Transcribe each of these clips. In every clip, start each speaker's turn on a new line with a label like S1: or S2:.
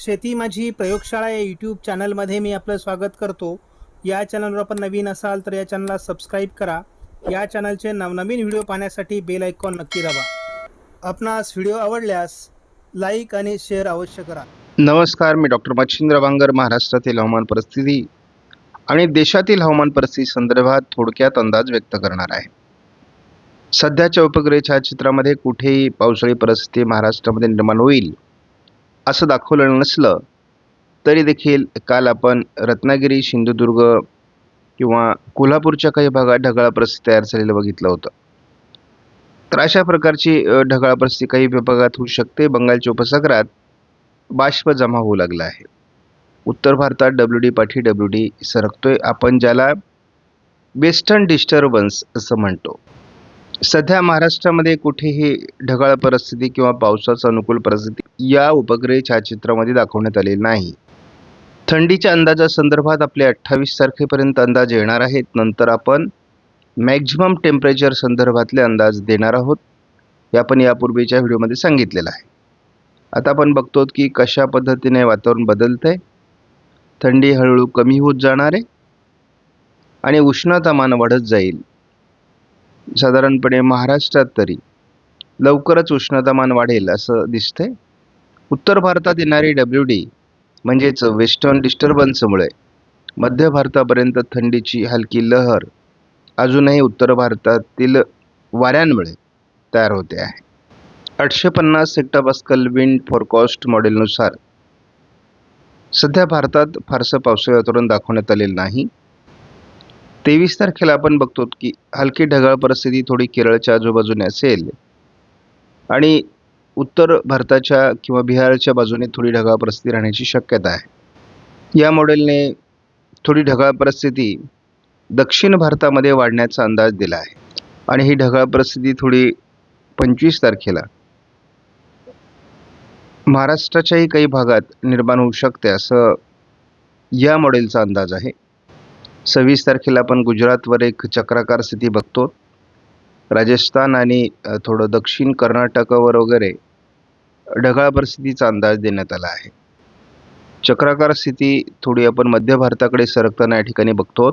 S1: शेती माझी प्रयोगशाळा या यूट्यूब चॅनलमध्ये मी आपलं स्वागत करतो. या चॅनलवर आपण नवीन असाल तर या चॅनलला सबस्क्राईब करा. या चॅनलचे नवनवीन व्हिडिओ पाहण्यासाठी बेल आयकॉन नक्की दाबा. आपणास व्हिडिओ आवडल्यास लाईक आणि शेअर अवश्य करा.
S2: नमस्कार मी डॉक्टर मच्छिंद्र वांगर महाराष्ट्रातील हवामान परिस्थिती आणि देशातील हवामान परिस्थिती संदर्भात थोडक्यात अंदाज व्यक्त करणार आहे. सध्याच्या उपग्रह छायाचित्रामध्ये कुठेही पावसाळी परिस्थिती महाराष्ट्रामध्ये निर्माण होईल. असं दाखवलं नसलं तरी देखील काल आपण रत्नागिरी सिंधुदुर्ग किंवा कोल्हापूरच्या काही भागात ढगाळ परिस्थिती तयार झालेलं बघितलं होतं. तर अशा प्रकारची ढगाळ परिस्थिती काही विभागात होऊ शकते. बंगालच्या उपसागरात बाष्प जमा होऊ लागला आहे. उत्तर भारतात डब्ल्यू डी पाठी डब्ल्यू डी सरकतोय. आपण ज्याला वेस्टर्न डिस्टर्बन्स असं म्हणतो. सध्या महाराष्ट्रामध्ये कुठेही ढगाळ परिस्थिती किंवा पावसाचा अनुकूल परिस्थिती या उपग्रह छायाचित्रामध्ये दाखवण्यात आलेली नाही. थंडीच्या अंदाजासंदर्भात आपले अठ्ठावीस तारखेपर्यंत अंदाज येणार आहेत. नंतर आपण मॅक्झिमम टेम्परेचर संदर्भातले अंदाज देणार आहोत. हे आपण यापूर्वीच्या व्हिडिओमध्ये सांगितलेलं आहे. आता आपण बघतो की कशा पद्धतीने वातावरण बदलतंय. थंडी हळूहळू कमी होत जाणार आहे. आणि उष्णतामान वाढत जाईल. साधारणपणे महाराष्ट्रात तरी लवकरच उष्णतामान वाढेल असं दिसतंय. उत्तर भारतात येणारी डब्ल्यू डी म्हणजेच वेस्टर्न डिस्टर्बन्समुळे मध्य भारतापर्यंत थंडीची हलकी लहर अजूनही उत्तर भारतातील वाऱ्यांमुळे तयार होते आहे. आठशे पन्नास सेक्टापास्कल विंड फोरकास्ट मॉडेलनुसार सध्या भारतात फारसं पावसाळी वातावरण दाखवण्यात आलेलं नाही. तेवीस तारखेला आपण बघतो की हलकी ढगाळ परिस्थिती थोडी केरळच्या आजूबाजूने असेल. आणि उत्तर भारताच्या किंवा बिहारच्या बाजूने थोडी ढगाळ परिस्थिती राहण्याची शक्यता आहे. या मॉडेलने थोडी ढगाळ परिस्थिती दक्षिण भारतामध्ये वाढण्याचा अंदाज दिला आहे. आणि ही ढगाळ परिस्थिती थोडी पंचवीस तारखेला महाराष्ट्राच्याही काही भागात निर्माण होऊ शकते असं या मॉडेलचा अंदाज आहे. सव्वीस तारखेला आपण गुजरातवर एक चक्राकार स्थिती बघतो. राजस्थान आणि थोडं दक्षिण कर्नाटकावर वगैरे ढगाळ परिस्थितीचा अंदाज देण्यात आला आहे. चक्राकार स्थिती थोडी आपण मध्य भारताकडे सरकताना या ठिकाणी बघतो.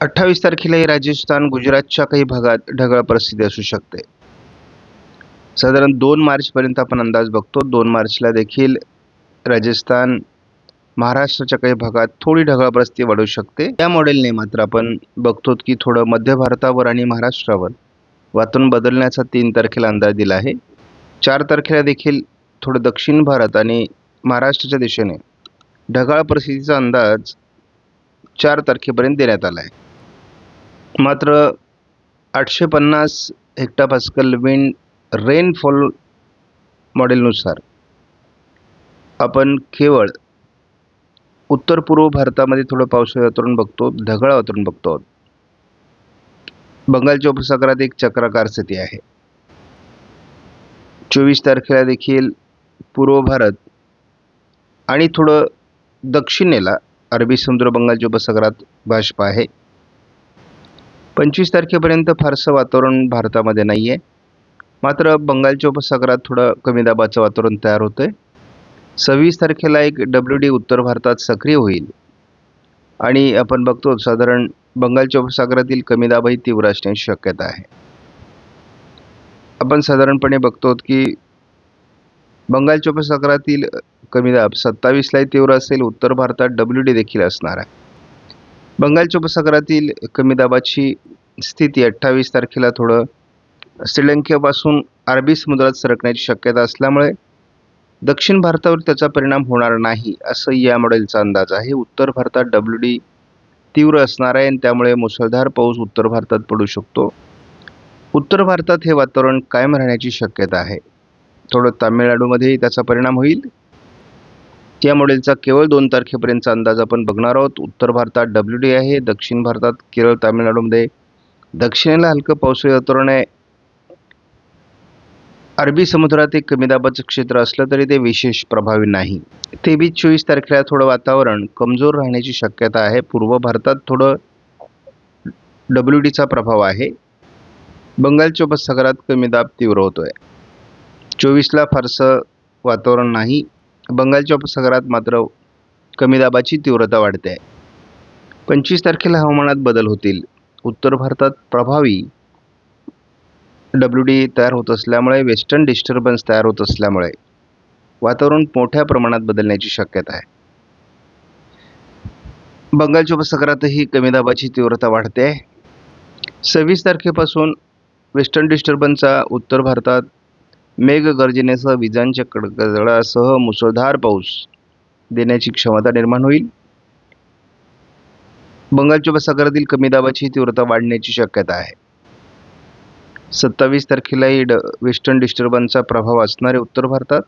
S2: अठ्ठावीस तारखेलाही राजस्थान गुजरातच्या काही भागात ढगाळ परिस्थिती असू शकते. साधारण दोन मार्चपर्यंत आपण अंदाज बघतो. दोन मार्चला देखील राजस्थान महाराष्ट्राच्या काही भागात थोडी ढगाळ परिस्थिती वाढू शकते. या मॉडेलने मात्र आपण बघतो की थोडं मध्य भारतावर आणि महाराष्ट्रावर वातावरण बदलण्याचा तीन तारखेला अंदाज दिला आहे. चार तारखेला देखील थोडं दक्षिण भारत आणि महाराष्ट्राच्या दिशेने ढगाळ परिस्थितीचा अंदाज चार तारखेपर्यंत देण्यात आला आहे. मात्र आठशे पन्नास हेक्टापास्कल विंड रेनफॉल मॉडेलनुसार आपण केवळ उत्तर पूर्व भारतामध्ये थोडं पावसाळी वातावरण बघतो ढगाळ वातावरण बघतो. बंगालच्या उपसागरात एक चक्राकार स्थिती आहे. चोवीस तारखेला देखील पूर्व भारत आणि थोडं दक्षिणेला अरबी समुद्र बंगालच्या उपसागरात बाष्प आहे. पंचवीस तारखेपर्यंत फारसं वातावरण भारतामध्ये नाही आहे मात्र बंगालच्या उपसागरात थोडं कमी दाबाचं वातावरण तयार होतं आहे सव्वीस तारखेला एक डब्ल्यू डी उत्तर भारतात सक्रिय होईल. आणि आपण बघतो साधारण बंगालच्या उपसागरातील कमी दाबही तीव्र असण्याची शक्यता आहे. आपण साधारणपणे बघतो की बंगालच्या उपसागरातील कमी दाब सत्तावीसलाही तीव्र असेल उत्तर भारतात डब्ल्यू डी देखील असणार आहे. बंगालच्या उपसागरातील कमी दाबाची स्थिती अठ्ठावीस तारखेला थोडं श्रीलंकेपासून अरबी समुद्रात सरकण्याची शक्यता असल्यामुळे दक्षिण भारतावर त्याचा परिणाम होणार नाही असं या मॉडेलचा अंदाज आहे. उत्तर भारतात डब्ल्यू डी तीव्र असणार आहे आणि त्यामुळे मुसळधार पाऊस उत्तर भारतात पडू शकतो. उत्तर भारतात हे वातावरण कायम राहण्याची शक्यता आहे. थोडं तामिळनाडूमध्येही त्याचा परिणाम होईल. या मॉडेलचा केवळ दोन तारखेपर्यंतचा अंदाज आपण बघणार आहोत. उत्तर भारतात डब्ल्यू डी आहे दक्षिण भारतात केरळ तामिळनाडूमध्ये दक्षिणेला हलकं पावसाळी वातावरण आहे. अरबी समुद्रात एक कमी दाबाचं क्षेत्र असलं तरी ते विशेष प्रभावी नाही. तेवीस चोवीस तारखेला थोडं वातावरण कमजोर राहण्याची शक्यता आहे. पूर्व भारतात थोडं डब्ल्यू डीचा प्रभाव आहे. बंगालच्या उपसागरात कमी दाब तीव्र होतोय. चोवीसला फारसं वातावरण नाही. बंगालच्या उपसागरात मात्र कमी दाबाची तीव्रता वाढते. आहे पंचवीस तारखेला हवामानात बदल होतील. उत्तर भारतात प्रभावी डब्ल्यू डी तयार होत असल्यामुळे वेस्टर्न डिस्टर्बन्स तयार होत असल्यामुळे वातावरण मोठ्या प्रमाणात बदलण्याची शक्यता आहे. बंगालच्या उपसागरातही कमी दाबाची तीव्रता वाढते. आहे सव्वीस तारखेपासून वेस्टर्न डिस्टर्बन्सचा उत्तर भारतात मेघगर्जनेसह विजांच्या कडकडासह मुसळधार पाऊस देण्याची क्षमता निर्माण होईल. बंगालच्या उपसागरातील कमी दाबाची तीव्रता वाढण्याची शक्यता आहे. सत्तावीस तारखेलाही ड वेस्टर्न डिस्टर्बन्सचा प्रभाव असणार आहे उत्तर भारतात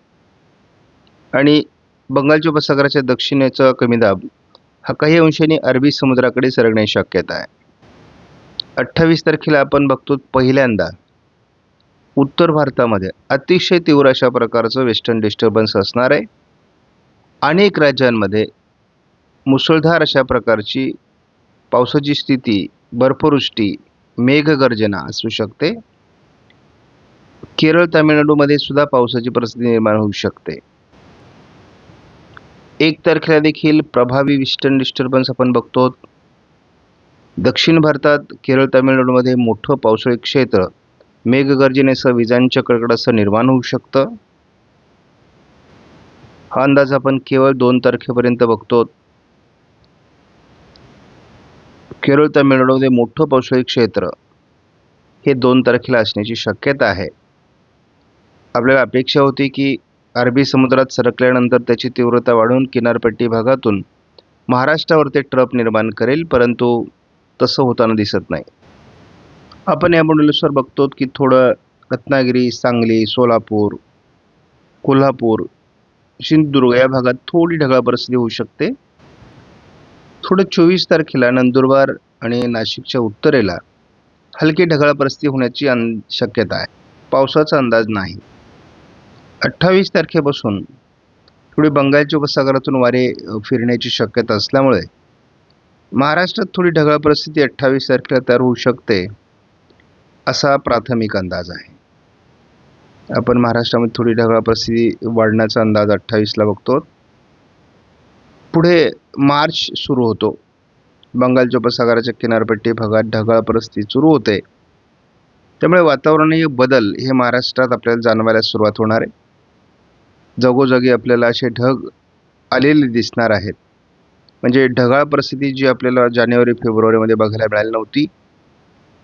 S2: आणि बंगालच्या उपसागराच्या दक्षिणेचा कमी दाब. हा काही अंशाने अरबी समुद्राकडे सरकण्याची शक्यता आहे. अठ्ठावीस तारखेला आपण बघतो पहिल्यांदा उत्तर भारतामध्ये अतिशय तीव्र अशा प्रकारचं वेस्टर्न डिस्टर्बन्स असणार आहे. अनेक राज्यांमध्ये मुसळधार अशा प्रकारची पावसाची स्थिती बर्फवृष्टी मेघगर्जना असू शकते. केरळ तामिळनाडूमध्ये सुद्धा पावसाची परिस्थिती निर्माण होऊ शकते. एक तारखेला देखील प्रभावी विस्टर्न डिस्टर्बन्स आपण बघतो. दक्षिण भारतात केरळ तामिळनाडूमध्ये मोठं पावसाळी क्षेत्र मेघगर्जनेसह विजांच्या कडकडासह निर्माण होऊ शकतं. हा अंदाज आपण केवळ दोन तारखेपर्यंत बघतो. केरळ तामिळनाडूमध्ये मोठं पावसाळी क्षेत्र हे दोन तारखेला असण्याची शक्यता आहे. आपल्याला अपेक्षा होती की अरबी समुद्रात सरकल्यानंतर त्याची तीव्रता वाढून किनारपट्टी भागातून महाराष्ट्रावर ते ट्रप निर्माण करेल परंतु तसं होताना दिसत नाही. आपण या मॉडेलनुसार बघतो की थोडं रत्नागिरी सांगली सोलापूर कोल्हापूर सिंधुदुर्ग या भागात थोडी ढगाळ परिस्थिती होऊ शकते. थोडं चोवीस तारखेला नंदुरबार आणि नाशिकच्या उत्तरेला हलकी ढगाळ परिस्थिती होण्याची अन शक्यता आहे. पावसाचा अंदाज नाही. अठ्ठावीस तारखेपासून थोडी बंगालच्या उपसागरातून वारे फिरण्याची शक्यता असल्यामुळे महाराष्ट्रात थोडी ढगाळ परिस्थिती अठ्ठावीस तारखेला तयार होऊ शकते असा प्राथमिक अंदाज आहे. आपण महाराष्ट्रामध्ये थोडी ढगाळ परिस्थिती वाढण्याचा अंदाज अठ्ठावीसला बघतो. पुढे मार्च सुरू होतो. बंगालच्या उपसागराच्या किनारपट्टी भागात ढगाळ परिस्थिती सुरू होते. त्यामुळे वातावरणीय बदल हे महाराष्ट्रात आपल्याला जाणवायला सुरुवात होणार आहे. जागोजागी आपल्याला असे ढग आलेले दिसणार आहेत. म्हणजे ढगाळ परिस्थिती जी आपल्याला जानेवारी फेब्रुवारीमध्ये बघायला मिळाली नव्हती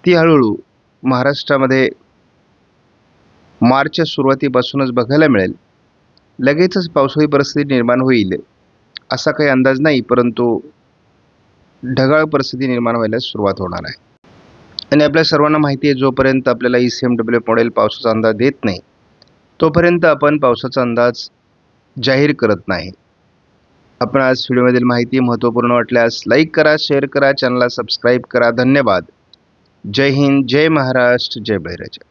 S2: ती हळूहळू महाराष्ट्रामध्ये मार्चच्या सुरुवातीपासूनच बघायला मिळेल. लगेचच पावसाळी परिस्थिती निर्माण होईल असा काही अंदाज नाही परंतु ढगाळ परिस्थिती निर्माण व्हायला सुरुवात होणार आहे. आणि आपल्या सर्वांना माहिती आहे जोपर्यंत आपल्याला E C M W model पावसाचा अंदाज देत नाही तोपर्यंत आपण पावसाचा अंदाज जाहीर करत नाही. आपण आज व्हिडिओमधील माहिती महत्त्वपूर्ण वाटल्यास लाईक करा शेअर करा चॅनलला सबस्क्राईब करा. धन्यवाद. जय हिंद जय महाराष्ट्र जय बहिराजा